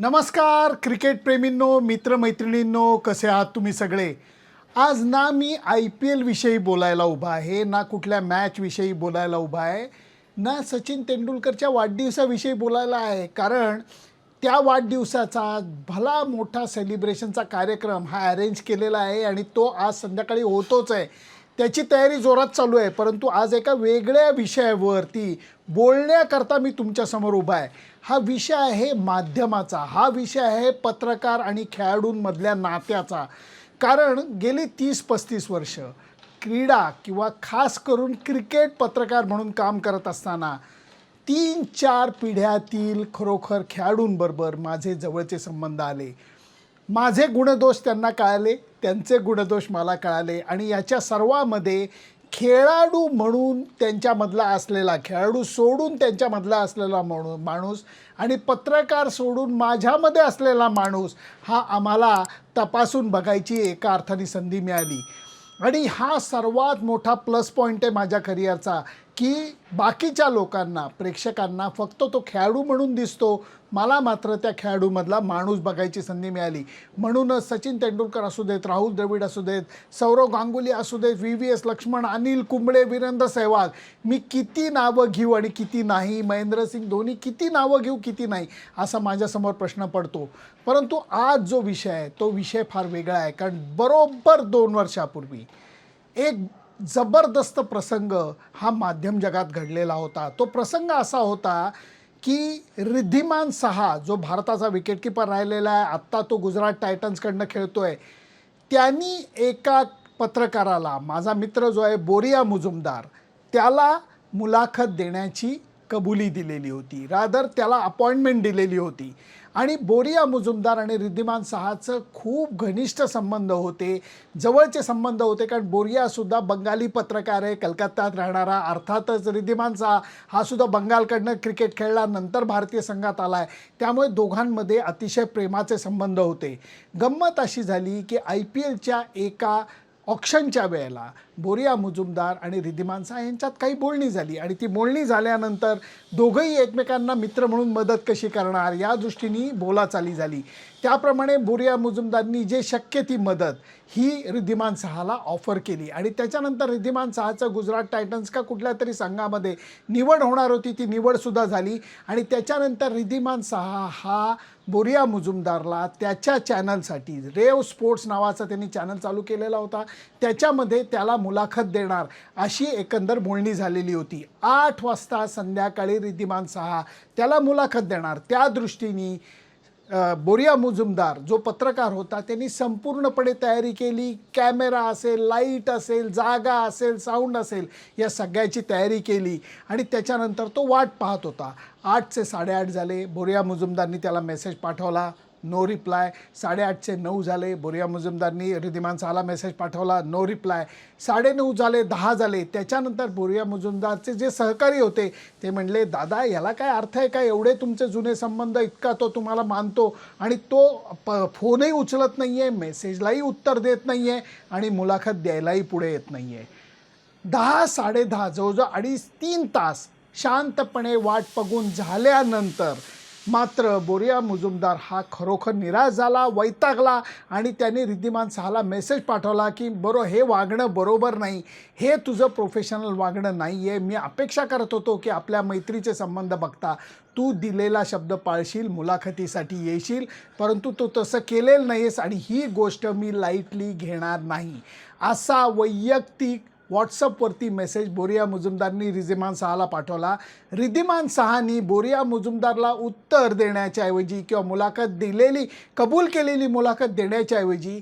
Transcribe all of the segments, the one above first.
नमस्कार क्रिकेट प्रेमींनो मित्रमैत्रिणींनो कसे आहात तुम्ही सगळे? आज ना मी आय पी एलविषयी बोलायला उभा आहे ना कुठल्या मॅचविषयी बोलायला उभा आहे ना सचिन तेंडुलकरच्या वाढदिवसाविषयी बोलायला आहे. कारण त्या वाढदिवसाचा भला मोठा सेलिब्रेशनचा कार्यक्रम हा अरेंज केलेला आहे आणि तो आज संध्याकाळी होतोच आहे. त्याची तयारी जोरात चालू आहे परंतु आज एका वेगळ्या विषयावरती बोलण्याकरता मी तुमच्यासमोर उभा आहे. हा विषय आहे माध्यमाचा. हा विषय आहे पत्रकार आणि खेळाडूंमधल्या नात्याचा. कारण गेली तीस पस्तीस वर्ष क्रीडा किंवा खास करून क्रिकेट पत्रकार म्हणून काम करत असताना तीन चार पिढ्यातील खरोखर खेळाडूंबरोबर माझे जवळचे संबंध आले. माझे गुणदोष त्यांना कळाले. त्यांचे गुणदोष मला कळाले आणि याच्या सर्वामध्ये खेळाडू म्हणून त्यांच्यामधला असलेला खेळाडू सोडून त्यांच्यामधला असलेला म्हणू माणूस आणि पत्रकार सोडून माझ्यामध्ये असलेला माणूस हा आम्हाला तपासून बघायची एका अर्थाने संधी मिळाली. आणि हा सर्वात मोठा प्लस पॉईंट आहे माझ्या करिअरचा की बाकीच्या लोकांना प्रेक्षकांना फक्त तो खेळाडू म्हणून दिसतो. मला मात्र त्या खेळाडूमधला माणूस बघायची संधी मिळाली. म्हणूनच सचिन तेंडुलकर असू देत राहुल द्रविड असू देत सौरव गांगुली असू देत V V S Laxman Anil Kumble Virender Sehwag. मी किती नावं घेऊ आणि किती नाही? महेंद्रसिंग धोनी किती नावं घेऊ किती नाही? असा माझ्यासमोर प्रश्न पडतो. परंतु आज जो विषय आहे तो विषय फार वेगळा आहे. कारण बरोबर दोन वर्षापूर्वी एक जबरदस्त प्रसंग हा माध्यम जगात घडलेला होता. तो प्रसंग असा होता की रिद्धिमान सहा जो भारताचा विकेटकीपर राहिलेला आहे आत्ता तो गुजरात टायटन्सकडनं खेळतो आहे त्यांनी एका पत्रकाराला माझा मित्र जो आहे बोरिया मुजुमदार त्याला मुलाखत देण्याची कबुली दिलेली होती. रादर त्याला अपॉइंटमेंट दिलेली होती. आणि बोरिया मुजुमदार आणि रिद्धिमान सहाचं खूप घनिष्ठ संबंध होते जवळचे संबंध होते कारण बोरियासुद्धा बंगाली पत्रकार आहे कलकत्त्यात राहणारा. अर्थातच रिद्धिमान सहा हा सुद्धा बंगालकडनं क्रिकेट खेळला नंतर भारतीय संघात आला आहे त्यामुळे दोघांमध्ये अतिशय प्रेमाचे संबंध होते. गंमत अशी झाली की आय पी एलच्या एका ऑक्शनच्या वेळेला बोरिया मुजुमदार आणि रिद्धिमान यांच्यात काही बोलणी झाली आणि ती बोलणी झाल्यानंतर दोघंही एकमेकांना मित्र म्हणून मदत कशी करणार या दृष्टीने बोलाचाली झाली. त्याप्रमाणे बोरिया मुजुमदारनी जे शक्य ती मदत ही रिद्धिमान सहाला ऑफर केली आणि त्याच्यानंतर रिद्धिमान सहाचं गुजरात टायटन्स का कुठल्या तरी संघामध्ये निवड होणार होती ती निवडसुद्धा झाली आणि त्याच्यानंतर रिद्धिमान सहा हा बोरिया मुजुमदारला त्याच्या चॅनलसाठी रेव स्पोर्ट्स नावाचा त्यांनी चॅनल चालू केलेला होता. त्याच्यामध्ये त्याला मुलाखत देणार अशी एकंदर बोलणी झालेली होती. आठ वाजता संध्याकाळी रिद्धिमान सहा त्याला मुलाखत देणार. त्या दृष्टीने बोरिया मुजुमदार जो पत्रकार होता त्यांनी संपूर्णपणे तयारी केली. कॅमेरा असेल लाइट असेल जागा असेल साऊंड असेल या सगळ्याची तयारी केली आणि त्याच्यानंतर तो वाट पाहत होता. आठचे साडेआठ झाले. बोरिया मुजुमदारनी त्याला मेसेज पाठवला. No reply. साडेआठचे नऊ झाले. बोरिया मुजुमदारनी रिद्धिमान सहाला मेसेज पाठवला. No reply. साडेनऊ झाले दहा झाले. त्याच्यानंतर बोरिया मुजुमदारचे जे सहकारी होते ते म्हणले दादा याला काय अर्थ आहे का? एवढे तुमचे जुने संबंध इतका तो तुम्हाला मानतो आणि तो प फोनही उचलत नाही आहे मेसेजलाही उत्तर देत नाही आहे आणि मुलाखत द्यायलाही पुढे येत नाही आहे दहा साडेदहा जवळजवळ अडीच तीन तास शांतपणे वाट बघून झाल्यानंतर मात्र बोरिया मुजुमदार हा खरोखर निराश झाला वैतागला आणि त्याने रिद्धिमान सहाला मेसेज पाठवला की बरो हे वागणं बरोबर नाही. हे तुझं प्रोफेशनल वागणं नाही आहे मी अपेक्षा करत होतो की आपल्या मैत्रीचे संबंध बघता. तू दिलेला शब्द पाळशील मुलाखतीसाठी येशील परंतु तू तसं केलेलं नाहीस आणि ही गोष्ट मी लाईटली घेणार नाही. असा वैयक्तिक व्हॉट्सअपवरती मेसेज बोरिया मुजुमदारनी रिझिमान सहाला पाठवला. रिधिमान सहानी बोरिया मुजुमदारला उत्तर देण्याच्या ऐवजी किंवा मुलाखत दिलेली कबूल केलेली मुलाखत देण्याच्या ऐवजी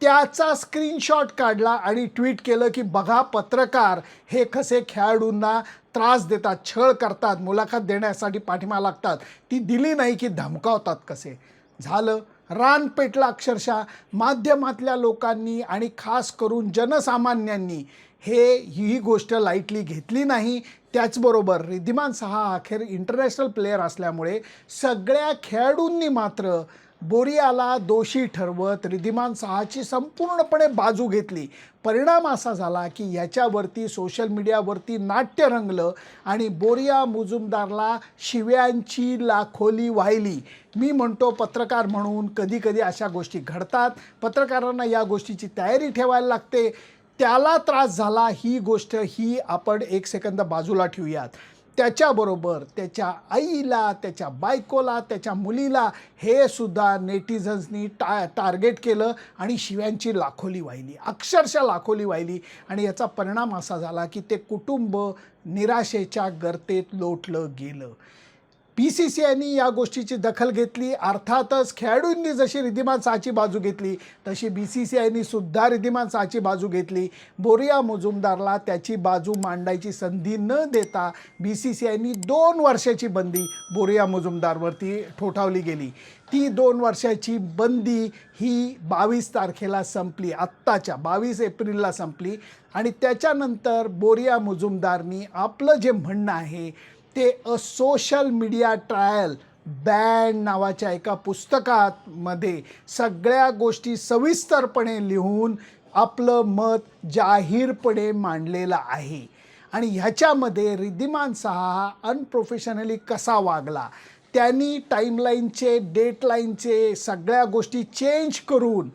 त्याचा स्क्रीनशॉट काढला आणि ट्विट केलं की बघा पत्रकार हे कसे खेळाडूंना त्रास देतात छळ करतात मुलाखत देण्यासाठी पाठिंबा लागतात. ती दिली नाही की धमकावतात कसे? झालं. रान पेटला अक्षरशः. माध्यमातल्या लोकांनी आणि खास करून जनसामान्यांनी हे ही गोष्ट लाईटली घेतली नाही. त्याचबरोबर रिद्धिमान सहा अखेर इंटरनॅशनल प्लेयर असल्यामुळे सगळ्या खेळाडूंनी मात्र बोरियाला दोषी ठरवत रिधिमान सहाची संपूर्णपणे बाजू घेतली. परिणाम असा झाला की याच्यावरती सोशल मीडियावरती नाट्य रंगलं आणि बोरिया मुजुमदारला शिव्यांची लाखोली वाहिली मी म्हणतो पत्रकार म्हणून कधीकधी अशा गोष्टी घडतात. पत्रकारांना या गोष्टीची तयारी ठेवायला लागते. त्याला त्रास झाला ही गोष्ट ही आपण एक सेकंद बाजूला ठेवूयात. त्याच्याबरोबर त्याच्या आईला त्याच्या बायकोला त्याच्या मुलीला हे सुद्धा नेटिझन्सनी टा टार्गेट केलं आणि शिव्यांची लाखोली वाहिली अक्षरशः लाखोली वाहिली. आणि याचा परिणाम असा झाला की ते कुटुंब निराशेच्या गर्तेत लोटलं गेलं. पी सी सी आयनी या गोष्टीची दखल घेतली अर्थातच खेळाडूंनी जशी रिधिमान साची बाजू घेतली तशी बी सी सी आयनी सुद्धा रिधिमान साची बाजू घेतली. बोरिया मुजुमदारला त्याची बाजू मांडायची संधी न देता बी सी सी आयनी दोन वर्षाची बंदी बोरिया मुजुमदारवरती ठोठावली गेली. ती दोन वर्षाची बंदी ही बावीस तारखेला संपली आत्ताच्या बावीस एप्रिलला संपली आणि त्याच्यानंतर बोरिया मुजुमदारनी आपलं जे म्हणणं आहे ते अ सोशल मीडिया ट्रायल बँड नावाच्या एका पुस्तकात मध्ये सगळ्या गोष्टी सविस्तरपणे लिहून आपलं मत जाहीरपणे मांडलेलं आहे. आणि ह्याच्यामध्ये रिद्धिमान सहा हा अनप्रोफेशनली कसा वागला? त्यांनी टाईमलाईनचे डेटलाईनचे सगळ्या गोष्टी चेंज करून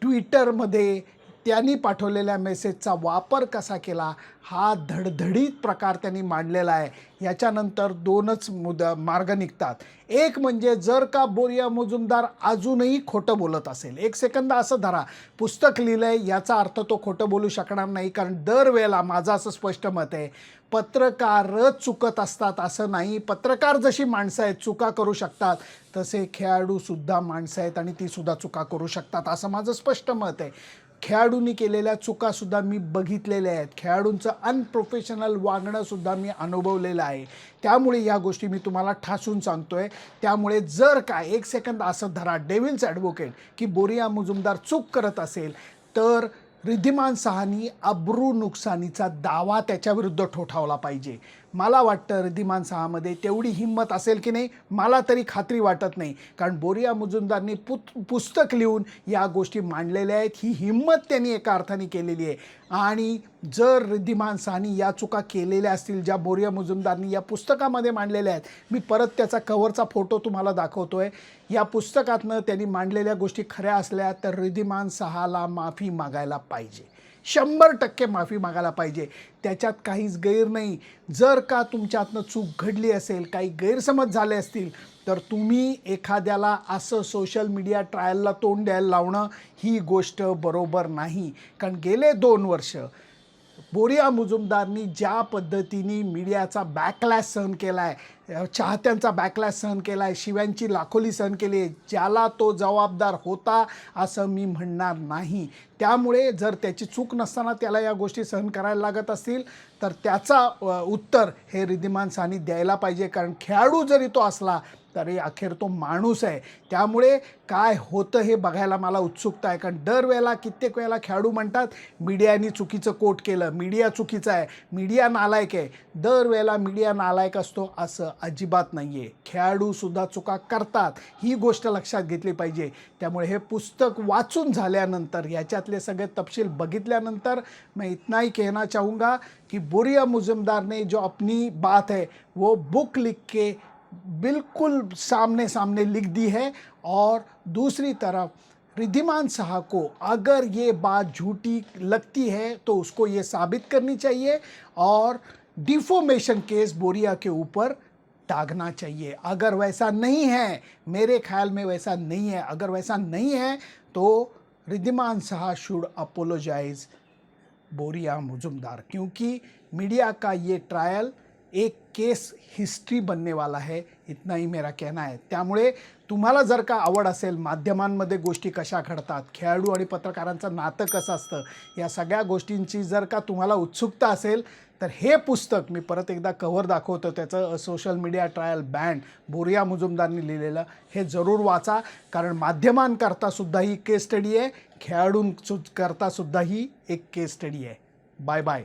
ट्विटरमध्ये त्यांनी पाठवलेल्या मेसेजचा वापर कसा केला हा धडधडीत प्रकार त्यांनी मांडलेला आहे. याच्यानंतर दोनच मुद मार्ग निघतात. एक म्हणजे जर का बोरिया मुजुमदार अजूनही खोटं बोलत असेल एक सेकंद असं धरा. पुस्तक लिहिलं आहे याचा अर्थ तो खोटं बोलू शकणार नाही कारण दरवेळेला माझं असं स्पष्ट मत आहे पत्रकारच चुकत असतात असं नाही. पत्रकार जशी माणसं आहेत चुका करू शकतात तसे खेळाडूसुद्धा माणसं आहेत आणि तीसुद्धा चुका करू शकतात असं माझं स्पष्ट मत आहे. खेळाडूंनी केलेल्या चुकासुद्धा मी बघितलेल्या आहेत. खेळाडूंचं अनप्रोफेशनल वागणंसुद्धा मी अनुभवलेलं आहे. त्यामुळे या गोष्टी मी तुम्हाला ठासून सांगतोय. त्यामुळे जर काय एक सेकंद असं धरा डेव्हिल्स ॲडव्होकेट की बोरिया मुजुमदार चूक करत असेल तर रिद्धिमान सहानी अब्रू नुकसानीचा दावा त्याच्याविरुद्ध ठोठावला पाहिजे. मला वाटतं रिद्धिमान सहामध्ये तेवढी हिंमत असेल की नाही मला तरी खात्री वाटत नाही. कारण बोरिया मुजुमदारनी पुत पुस्तक लिहून या गोष्टी मांडलेल्या आहेत. ही हिंमत त्यांनी एका अर्थाने केलेली आहे. आणि जर रिद्धिमान सहानी या चुका केलेल्या असतील ज्या बोरिया मुजुमदारनी या पुस्तकामध्ये मांडलेल्या आहेत मी परत त्याचा कव्हरचा फोटो तुम्हाला दाखवतो आहे या पुस्तकातनं त्यांनी मांडलेल्या गोष्टी खऱ्या असल्या तर रिद्धिमान सहाला माफी मागायला पाहिजे. शंभर टक्के माफी मागायला पाहिजे. त्याच्यात काहीच गैर नाही. जर का तुमच्यातनं चूक घडली असेल काही गैरसमज झाले असतील तर तुम्ही एखाद्याला असं सोशल मीडिया ट्रायलला तोंड द्यायला लावणं ही गोष्ट बरोबर नाही. कारण गेले दोन वर्ष बोरिया मुजुमदारनी ज्या पद्धतीने मीडियाचा बॅकलॅश सहन केला आहे चाहत्यांचा बॅकलॅश सहन केला आहे शिव्यांची लाखोली सहन केली आहे. ज्याला तो जबाबदार होता असं मी म्हणणार नाही. त्यामुळे जर त्याची चूक नसताना त्याला या गोष्टी सहन करायला लागत असतील तर त्याचा उत्तर हे रिद्धिमान सानी द्यायला पाहिजे. कारण खेळाडू जरी तो असला तरी अखेर तो माणूस आहे. त्यामुळे काय होतं हे बघायला मला उत्सुकता आहे. कारण दरवेळेला कित्येक वेळेला खेळाडू म्हणतात मीडियानी चुकीचं कोट केलं. मीडिया चुकीचं आहे. मीडिया नालायक आहे. दरवेळेला मीडिया नालायक असतो असं अजिबात नाही आहे खेळाडूसुद्धा चुका करतात. ही गोष्ट लक्षात घेतली पाहिजे. त्यामुळे हे पुस्तक वाचून झाल्यानंतर, याच्यातले सगळे तपशील बघितल्यानंतर, मैं इतना ही कहना चाहूँगा कि बोरिया मुजुमदार ने जो अपनी बात है, वो बुक लिख के बिल्कुल सामने सामने लिख दी है. और दूसरी तरफ़, रिद्धिमान शाह को अगर ये बात झूठी लगती है तो उसको ये साबित करनी चाहिए. और डिफोमेशन केस बोरिया के ऊपर दागना चाहिए। अगर वैसा नहीं है, मेरे ख्याल में वैसा नहीं है। अगर वैसा नहीं है तो रिद्धिमान शाह शुड अपोलोजाइज बोरिया मुजुमदार, क्योंकि मीडिया का ये ट्रायल एक केस हिस्ट्री बनने वाला है इतना ही मेरा कहना है। त्यामुळे तुम्हाला जर का आवड असेल माध्यमांमध्ये गोष्टी कशा घडतात खेळाडू आणि पत्रकारांचं नातं कसं असतं या सगळ्या गोष्टींची जर का तुम्हाला उत्सुकता असेल तर हे पुस्तक मी परत एकदा कव्हर दाखवतो. त्याचं सोशल मीडिया ट्रायल बँड बोरिया मुजुमदारनी लिहिलेलं हे जरूर वाचा. कारण माध्यमांकरता सुद्धा ही केस स्टडी आहे खेळाडूंकरता सुद्धा ही एक केस स्टडी आहे. Bye bye